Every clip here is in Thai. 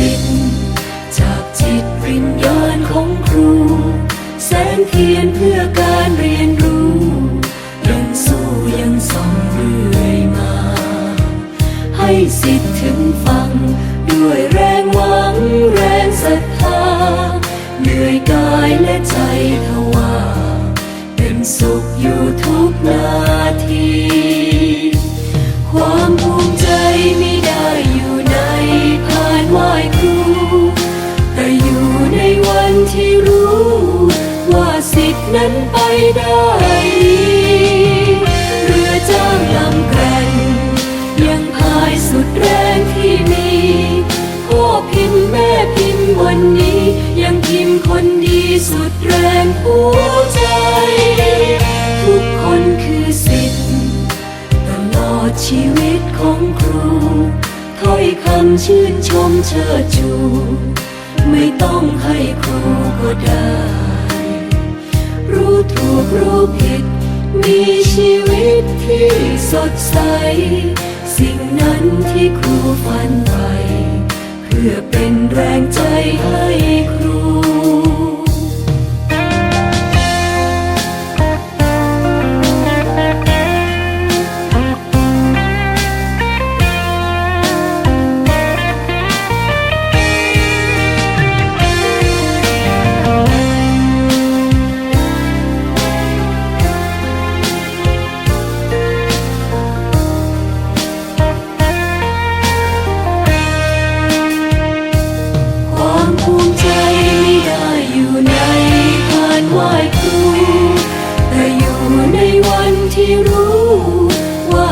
ิ แสงเทียนเพื่อการเรียนรู้ ยังสู้ยังส่องเรื่อยมา ให้สิทธิ์ถึงฟัง ด้วยแรงหวังแรงศรัทธาเหนื่อยกายและใจทว่า เป็นสุข ว่าสิทธินั้นไปได้ดีเรือจ้าลำแกร่งยังพายสุดแรงที่มีพ่อพิมพ์แม่พิมพ์วันนี้ ยังพิมพ์คนดีสุดแรงหัวใจ ทุกคนคือสิทธิ์ตลอดชีวิตของครูถ้อยคำชื่นชมเชิดชู ไม่ต้องให้ครูก็ได้รู้ถูก รู้ผิด มีชีวิตที่สดใส สิ่งนั้นที่ครูฝันไป เพื่อเป็นแรงใจให้ครู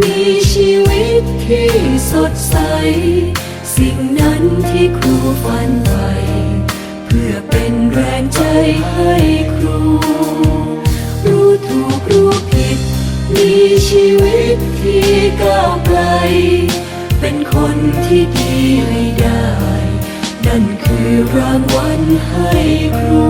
มีชีวิตที่สดใส สิ่งนั้นที่ครูฝันไปเพื่อเป็นแรงใจให้ครู รู้ถูกรู้ผิด มีชีวิตที่ก้าวไกล เป็นคนที่ดีให้ได้ นั่นคือรางวัลให้ครู